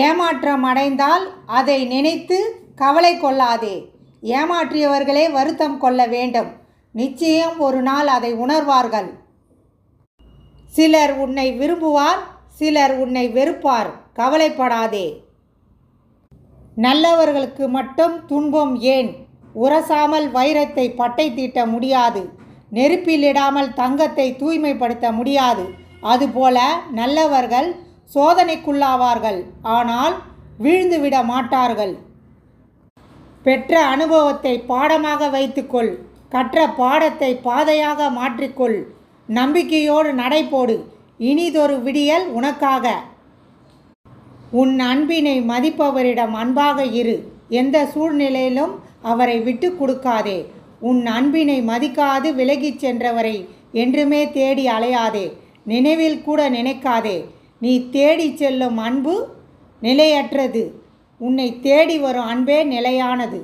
ஏமாற்றம் அடைந்தால் அதை நினைத்து கவலை கொள்ளாதே. ஏமாற்றியவர்களே வருத்தம் கொள்ள வேண்டும். நிச்சயம் ஒரு நாள் அதை உணர்வார்கள். சிலர் உன்னை விரும்புவார் சிலர் உன்னை வெறுப்பார். கவலைப்படாதே. நல்லவர்களுக்கு மட்டும் துன்பம் ஏன்? உரசாமல் வைரத்தை பட்டை தீட்ட முடியாது. நெருப்பிலிடாமல் தங்கத்தை தூய்மைப்படுத்த முடியாது. அதுபோல நல்லவர்கள் சோதனைக்குள்ளாவார்கள். ஆனால் வீழ்ந்துவிட மாட்டார்கள். பெற்ற அனுபவத்தை பாடமாக வைத்துக்கொள். கற்ற பாடத்தை பாதையாக மாற்றிக்கொள். நம்பிக்கையோடு நடைபோடு இனிதொரு விடியல் உனக்காக. உன் அன்பினை மதிப்பவரிடம் அன்பாக இரு. எந்த சூழ்நிலையிலும் அவரை விட்டு கொடுக்காதே. உன் அன்பினை மதிக்காது விலகிச் சென்றவரை என்றுமே தேடி அலையாதே. நினைவில் கூட நினைக்காதே. நீ தேடி செல்லும் அன்பு நிலையற்றது. உன்னை தேடி வரும் அன்பே நிலையானது.